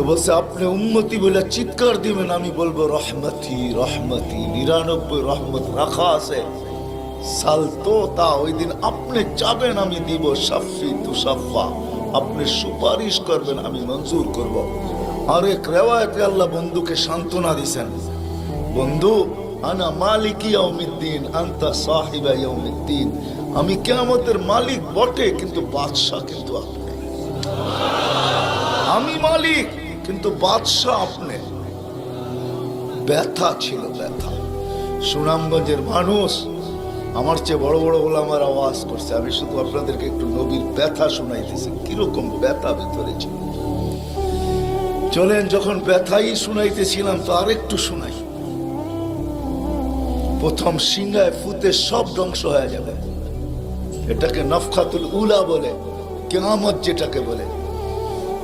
তো বলছে আপনি উন্মতি বলে চিৎকার দিবেন, আমি বলব রহমতি রহমতি, নিরানব্বই রহমত রাখা আছে। সাল তো তা, ওই দিন আপনি চাবেন আমি দিব সাফি তুসাফা। আপনি সুপারিশ করবেন, আমি মঞ্জুর করব। আরেক রেওয়ায়তে আল্লাহ বন্ধুকে সান্ত্বনা দিছেন। বন্ধু, আনা মালিক ইয়াউমিদ্দিন, আন্তা সাহিবা ইয়াউমিদ্দিন। আমি কিয়ামতের মালিক বটে, কিন্তু বাদশাহ কিন্তু আপনি। আমি মালিক। কিন্তু বাদশাহ আপনি। ব্যথা ছিল ব্যথা। সুনামগঞ্জের মানুষ আমার চেয়ে বড় বড় বলে আমার আওয়াজ করছে। আমি শুধু আপনাদেরকে একটু নবীর ব্যথা শোনাইতেছি। কীরকম ব্যথা ভেতরে ছিল। চলেন, যখন ব্যথাই শুনাইতেছিলাম, তো আরেকটু শুনাই। প্রথম সিংহায় ফুতে সব ধ্বংস হয়ে যাবে। এটাকে নফখাতুল উলা বলে, কেয়ামত যেটাকে বলে।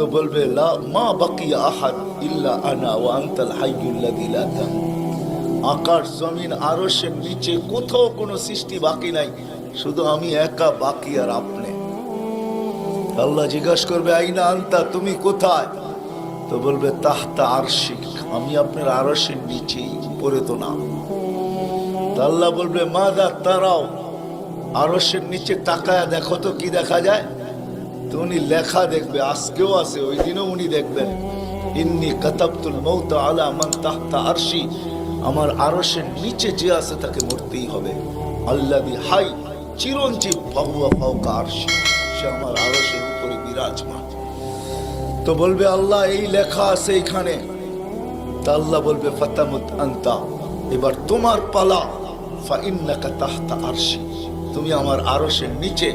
তো বলবে, লা, মা বাকি আহাদ ইল্লা আনা ওয়া আনতাল হাইয়ুল্লাযী লা তামুত। আকাশ, জমিন, আরশের নিচে কোথাও কোনো সৃষ্টি বাকি নাই, শুধু আমি একা বাকি আর আপনি। আল্লাহ জিজ্ঞাসা করবে, আইনা আনতা, তুমি কোথায়? তো বলবে, তাহতা আরশিক, আমি আপনার আরশের নিচেই পড়ে তো না। আল্লাহ বলবে মা দা তারাও আরশের নিচে তাকায় দেখো তো কি দেখা যায়? তো উনি লেখা দেখবে, আজকেও আছে, ওই দিনও উনি দেখবেন। ইন্নি কাতাবতুল মৌত আলা মান তাহতা আরশি, আমার আরশের নিচে যে আছে তাকে মরতেই হবে। আল্লাহ হাই, চিরঞ্জীব ফাহুয়া ফাউকা আরশি, সে আমার আরশের উপরে বিরাজমান। তো বলবে, আল্লাহ, এই লেখা আছে এখানে। তা আল্লাহ বলবে, ফাতামুত আন্তা, এবার তোমার পালা ফা ইন্নাকা তাহতা আরশি, তুমি আমার আরশের নিচে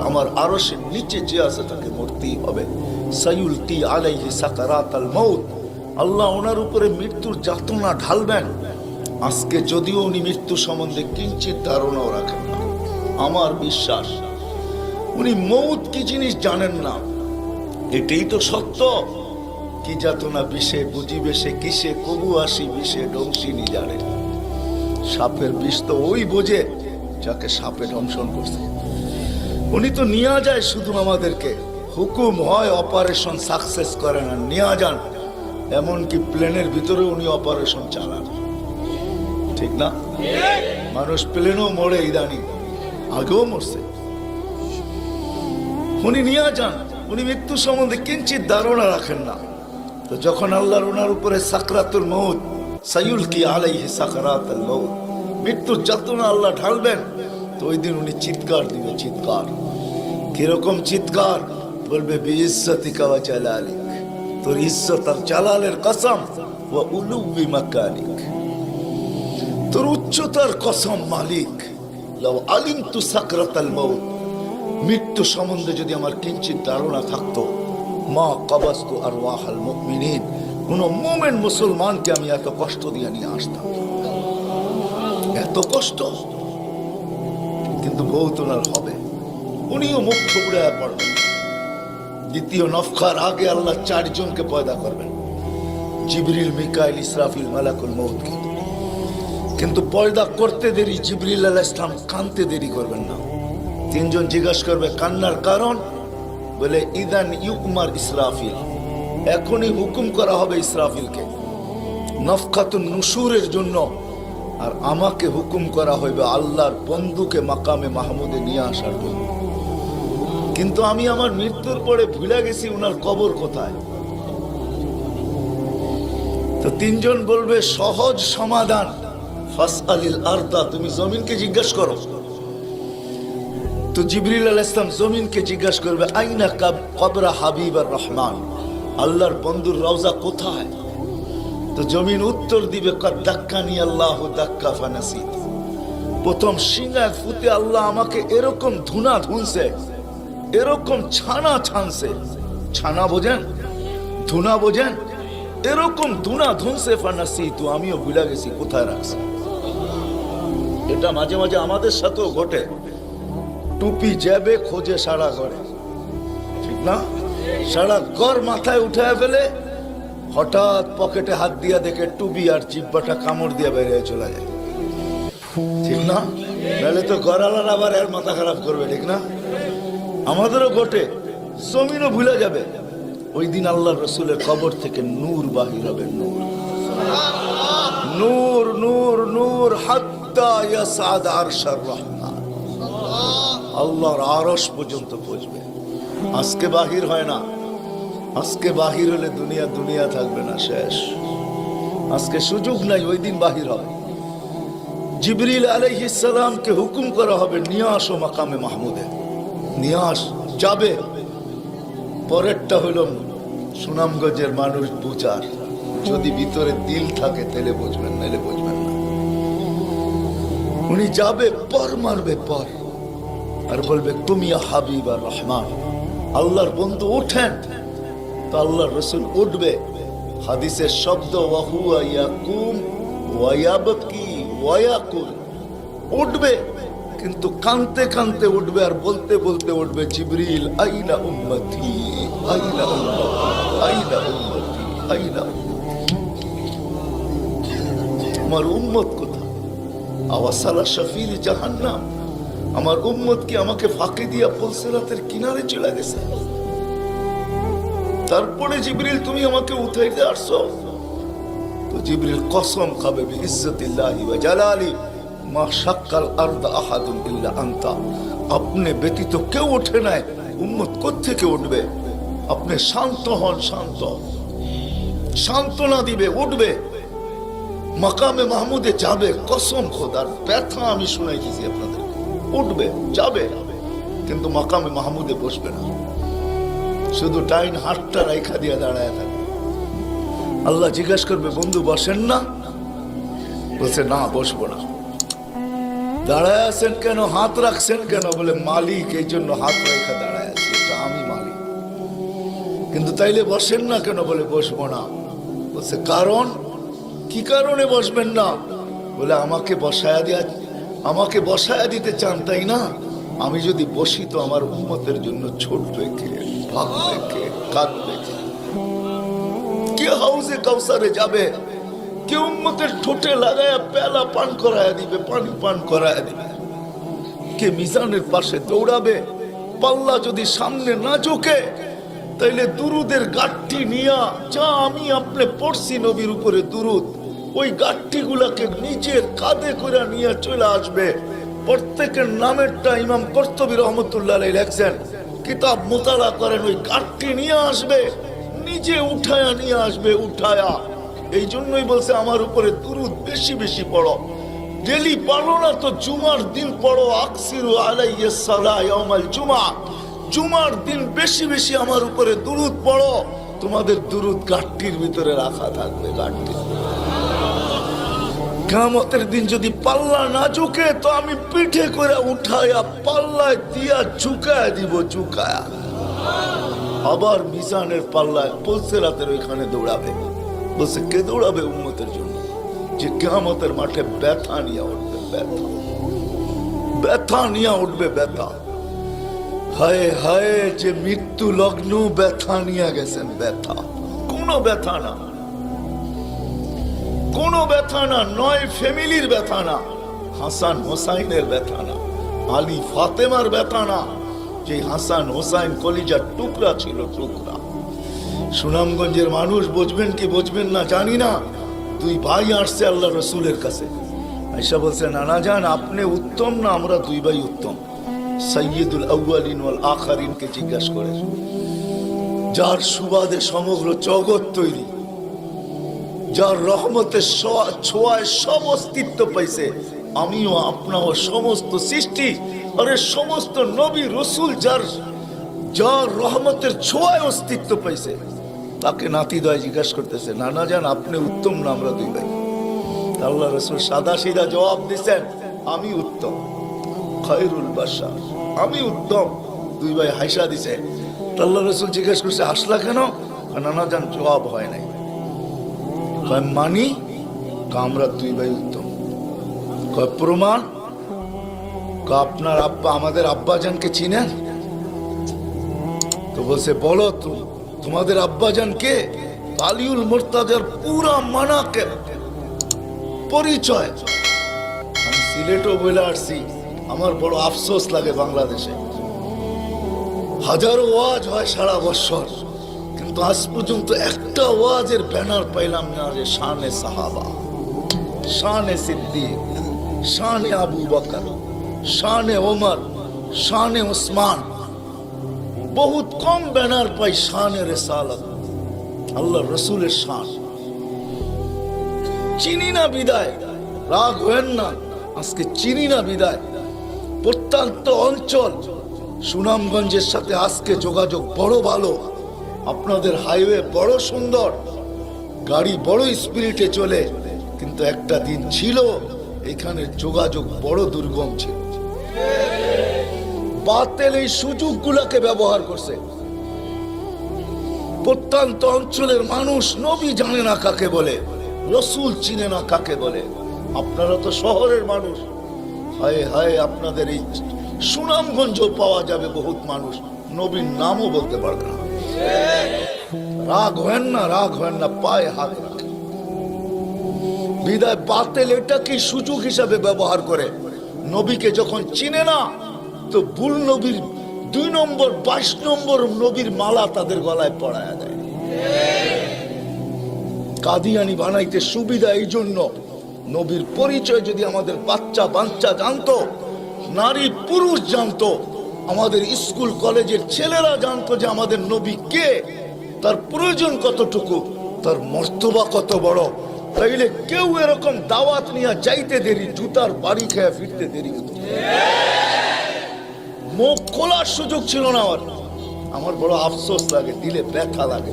আমার মৃত্যুর যাতনা ঢালবেন। আজকে যদিও উনি মৃত্যু সম্বন্ধে কিঞ্চিত ধারণাও রাখেন না। আমার বিশ্বাস, উনি মৌত কি জিনিস জানেন না? এটাই তো সত্য। কি যাতনা বিষে বুঝিবে সে কিসে, কবু আসি বিষে ডংসিনি জানে। সাপের বিষ তো ওই বোঝে যাকে সাপে দংশন করছে। উনি তো নিয়ে যায় শুধু আমাদেরকে। হুকুম হয় অপারেশন সাকসেস করে না নিয়ে যান। এমনকি প্লেনের ভিতরে উনি অপারেশন চালান। ঠিক না? মানুষ প্লেনও মরে ইদানি, আগেও মরছে। উনি নিয়ে যান, উনি মৃত্যু সম্বন্ধে কিঞ্চিত ধারণা রাখেন না। তো যখন আল্লাহর ওনার উপরে সাকরাতুল মৌত আলাইহি যাতনা আল্লাহ ঢালবেন, তো ওই দিন উনি চিৎকার দিবে, চিৎকার। কীরকম চিৎকার? বলবে জালালিক। তোর ইজ্জত আর জালালের কসম, ওয়া উলুবি মাকানিক তোর উচ্চতার কসম মালিক। লাউ আলিমতু সাকরাতাল মৌত মৃত্যু সম্বন্ধে যদি আমার কিঞ্চিত ধারণা থাকতো, মা কবাস্তু আর ওয়াহাল মুমিনিন। কোন মোমেন মুসলমানকে আমি এত কষ্ট দিয়ে নিয়ে আসতাম। এত কষ্ট। কিন্তু বহুত ওনার হবে। উনিও মুখ থুবড়ে পড়বেন। দ্বিতীয় নফখার আগে আল্লাহ চারজনকে পয়দা করবেন। জিবরিল, মিকাইল, ইসরাফিল, মালাকুল মৌতকে কিন্তু পয়দা করতে দেরি, জিবরিল আলাহ ইসলাম কানতে দেরি করবেন না। তিনজন জিজ্ঞাসা করবে, কান্নার কারণ? বলে, ইদান ইউকুমার ইসরাফিল। এখনই হুকুম করা হবে ইসরাফিলকে। নফকাতুন নুসুরের জন্য আর আমাকে হুকুম করা হইবে আল্লাহর বন্ধুকে মাকামে মাহমুদে নিয়ে আসার জন্য। কিন্তু আমি আমার মৃত্যুর পরে ভুলে গেছি ওনার কবর কোথায়। তো তিনজন বলবে, সহজ সমাধান। তুমি জমিনকে জিজ্ঞাসা করো। তো জিবরিল আল ইসলাম জমিনকে জিজ্ঞাসা করবে, আইনা কাব কবরা হাবিব আর রহমান? আল্লাহর বন্ধুর রওজা কোথায়? তো জমিন উত্তর দিবে দাক্কানি আল্লাহ দাক্কা ফানাসি প্রথম সিংহায় ফুতে আল্লাহ আমাকে এরকম ধুনা ধুনছে, এরকম ছানা ছানছে। ছানা বোঝেন? ধুনা বোঝেন? এরকম ধুনা ধুনছে ফানাসি তো আমিও ভুলে গেছি, কোথায় রাখছি? এটা মাঝে মাঝে আমাদের সাথেও ঘটে। টুপি যাবে খোঁজে সারা ঘরে। ঠিক না? সারা ঘর মাথায় উঠায় ফেলে হঠাৎ পকেটে হাত দিয়া দেখে টুবি আর জিব্বাটা কামড় দিয়ে বেরিয়ে চলে যায়। ঠিক না? তাহলে তো গড়ালার আবার এর মাথা খারাপ করবে, ঠিক না? আমাদেরও ঘটে জমিনও ভুলে যাবে। ওই দিন আল্লাহ রসুলের কবর থেকে নূর বাহির হবে, নূর। নূর নূর নূর, হাত্তা রহমান। আল্লাহর আরস পর্যন্ত পৌঁছবে। আজকে বাহির হয় না। আজকে বাহির হলে দুনিয়া দুনিয়া থাকবে না, শেষ। আজকে সুযোগ নাই, ওই দিন বাহির হবে জিবরিল আলাইহিস সালামকে হুকুম করা হবে, নিয়ে আসো মাকামে মাহমুদে। নিয়ে আস, যাবে। পরেরটা হলো সুনামগঞ্জের মানুষ বুচার যদি ভিতরে দিল থাকে তাহলে বুঝবেন নাহলে বুঝবেন না। উনি যাবে, পর মারবে, পর। আর বলবে তুমি হাবিব আর রহমান। আল্লাহর বন্ধু ওঠেন তো আল্লাহর রসুল উঠবে। হাদিসের শব্দ উঠবে, কিন্তু কানতে কানতে উঠবে আর বলতে বলতে উঠবে, জিবরিল, আইনা উম্মতি আইনা উম্মতি আইনা উম্মতি, আইনা আমার উম্মত কোথায়? আওয়াসালা শফির জাহান্নাম। আমার উম্মত কি আমাকে ফাঁকি দিয়া পলসেরাতের কিনারে চলে গেছে। তারপরে জিবরিল, তুমি আমাকে উঠাইতে আসছো। তো জিবরিল কসম খাবে ইজ্জতিল্লাহি ওয়া জালালি, মা শাক্কাল আরদ আহাদুন ইল্লা আনতা। আপনি ব্যতীত কেউ ওঠে নাই, উম্মত কোত্থেকে উঠবে? আপনি শান্ত হন, শান্ত। সান্ত্বনা দিবে, উঠবে। মাকামে মাহমুদে যাবে, কসম খোদার ব্যথা আমি শুনাইতেছি আপনাদের। উঠবে, যাবে। কিন্তু মাকামে মাহমুদে বসবে না। শুধু টাইন হাতটা রাইখা দিয়ে দাঁড়ায় থাকে আল্লাহ জিজ্ঞাসা করবে, বন্ধু, বসেন না? বলছে, না, বসবো না। দাঁড়ায় আছেন কেন? হাত রাখছেন কেন? বলে, মালিক, এই জন্য হাত রেখা দাঁড়ায় আছে, এটা আমি মালিক। কিন্তু তাইলে বসেন না কেন? বলে, বসবো না। বলছে, কারণ? কি কারণে বসবেন না? বলে, আমাকে বসায়া দেয়া আমাকে বসায়া দিতে চান, তাই না? আমি যদি বসি তো আমার উন্মতের জন্য ছোটবে কে ভাববে কে কাঁদবে কে কে হাউসে কাউসারে যাবে? কে উন্মতের ঠোঁটে লাগায়া পেলা পান করায় দিবে, পানি পান করায় দিবে? কে মিজানের পাশে দৌড়াবে? পাল্লা যদি সামনে না ঝোঁকে, তাইলে দুরুদের গাঠটি নিয়া, যা আমি আপনি পড়ছি নবীর উপরে দুরুদ। ওই গাঠটি গুলাকে নিজের কাঁধে করে নিয়ে চলে আসবে। প্রত্যেকের নামেরটা ইমাম কর্তবী রহমতুল্লাহ লেখছেন। কিতাব মোতালা করেন, ওই গাঠটি নিয়ে আসবে, নিজে উঠায়া নিয়ে আসবে, উঠায়া। এই জন্যই বলছে, আমার উপরে দুরুদ বেশি বেশি পড়ো। ডেলি পড়ো না তো জুমার দিন পড়ো, আকসিরু আলাইয়া সালা ইয়াউমাল জুমা। জুমার দিন বেশি বেশি আমার উপরে দুরুদ পড়ো। তোমাদের দুরুদ গাঠটির ভিতরে রাখা থাকবে, গাঠটি। কামতের দিন যদি পাল্লা না ঝুঁকে তো আমি পিঠে করে উঠায়া পাল্লায় দিয়া ঝুঁকায় দিব চুকায়া আবার মিজানের পাল্লায় পলসে রাতের ওইখানে দৌড়াবে। বলছে, কে দৌড়াবে উন্মতের জন্য? যে কেমতের মাঠে ব্যথা নিয়ে উঠবে, ব্যথা। ব্যথা নিয়ে উঠবে, ব্যথা। হায় হায়, যে মৃত্যু লগ্ন ব্যথা নিয়ে গেছেন, ব্যথা। কোনো ব্যথা না। কোনো ব্যথা না, নয় ফ্যামিলির ব্যথা না, হাসান হোসাইনের ব্যথা না, আলী ফাতেমার ব্যথা না, যে হাসান হোসাইন কলিজার টুকরা ছিল টুকরা। সুনামগঞ্জের মানুষ বুঝবেন কি বুঝবেন না জানি না, দুই ভাই আসছে আল্লাহ রসুলের কাছে। আইসা বলছে, নানা যান আপনি উত্তম না আমরা দুই ভাই উত্তম? সৈয়দুল আউ্বালিন ওয়াল আখারিনকে জিজ্ঞাসা করে যার সুবাদে সমগ্র জগৎ তৈরি যার রহমতের ছোঁয়া- ছোঁয়ায় সব অস্তিত্ব পাইছে। আমিও আপনাও সমস্ত সৃষ্টি আরে সমস্ত নবী রসুল যার যার রহমতের ছোঁয়ায় অস্তিত্ব পাইছে। তাকে নাতি দয় জিজ্ঞাসা করতেছে, নানা যান আপনি উত্তম না আমরা দুই ভাই? আল্লাহ রসুল সাদা সিধা জবাব দিচ্ছেন, আমি উত্তম। খয়রুল বাসা আমি উত্তম। দুই ভাই হাইসা দিছে। আল্লাহ রসুল জিজ্ঞেস করছে, আসলা কেন? নানা যান জবাব হয় নাই। কয় মানি কয় আমরা দুই ভাই উত্তম। কয়, প্রমাণ? আপনার আব্বা, আমাদের আব্বাজানকে চিনেন? তো বলছে, বলো তোমাদের আব্বাজান কে আলিউল মোর্তাজার পুরা মানাকে পরিচয়। আমি সিলেটও বলে আসছি, আমার বড় আফসোস লাগে বাংলাদেশে। হাজারো ওয়াজ হয় সারা বছর। কিন্তু আজ পর্যন্ত একটা ওয়াজের ব্যানার পাইলাম না যে শানে সাহাবা। শানে সিদ্দিক, শানে আবু বকর, শানে ওমর, শানে ওসমান। বহুত কম ব্যানার পাই শানে রেসালত। আল্লাহ রসুলের শান। চিনি না বিদায়, রাগ হেন না, আজকে চিনি না বিদায়। প্রত্যন্ত অঞ্চল, সুনামগঞ্জের সাথে আজকে যোগাযোগ বড় ভালো। আপনাদের হাইওয়ে বড় সুন্দর। গাড়ি বড় স্পিরিটে চলে, কিন্তু একটা দিন ছিল, এখানে যোগাযোগ বড় দুর্গম ছিল। বাতেল এই সুযোগগুলোকে ব্যবহার করছে। প্রত্যন্ত অঞ্চলের মানুষ নবী জানে না কাকে বলে, রসুল চিনে না কাকে বলে। আপনারা তো শহরের মানুষ। হায় হায়, আপনাদের এই সুনামগঞ্জ পাওয়া যাবে বহুত মানুষ। নবীর নামও বলতে পারবে না। রাগ হেন না, রাগ হেন না, পায়ে হাত বিদায় বাতেল এটাকে সুযোগ হিসাবে ব্যবহার করে। নবীকে যখন চিনে না, তো ভুল নবীর দুই নম্বর, বাইশ নম্বর নবীর মালা তাদের গলায় পড়ায় দেয়। কাদিয়ানি বানাইতে সুবিধা এই জন্য নবীর পরিচয় যদি আমাদের বাচ্চা বাচ্চা জানতো নারী পুরুষ জানতো আমাদের স্কুল, কলেজের ছেলেরা জানতো যে আমাদের নবী কে? তার প্রয়োজন কতটুকু? তার মর্তবা কত বড়? তাইলে কেউ এরকম দাওয়াত নিয়ে যাইতে দেরি, জুতার বাড়ি খেয়ে ফিরতে দেরি মুখ খোলার সুযোগ ছিল না আমার। আমার বড় আফসোস লাগে, দিলে ব্যথা লাগে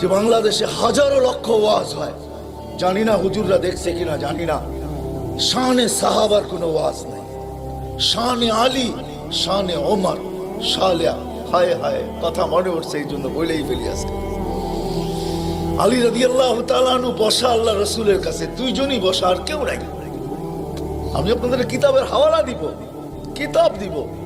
যে বাংলাদেশে হাজারো লক্ষ ওয়াজ হয়। জানি না হুজুররা দেখছে কিনা, জানি না। শানে সাহাবার কোনো ওয়াজ নেই। শানে আলী, শানে ওমর। শালিয়া হায় হায়, কথা মনে উঠছে, এই জন্য বলেই ফেলি আজকে। আলী রাদি আল্লাহ তালানু বসা আল্লাহ রসুলের কাছে, দুইজনই বসা আর কেউ নাই। আমি আপনাদের কিতাবের হাওয়ালা দিব, কিতাব দিব।